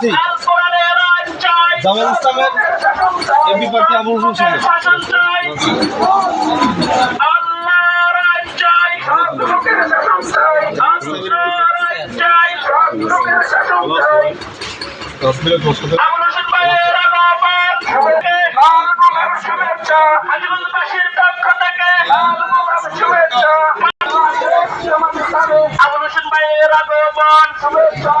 প্রার্থী জামাল ইসলামের এমপি প্রার্থী আবুল হোসেন সাহেব শুভেচ্ছা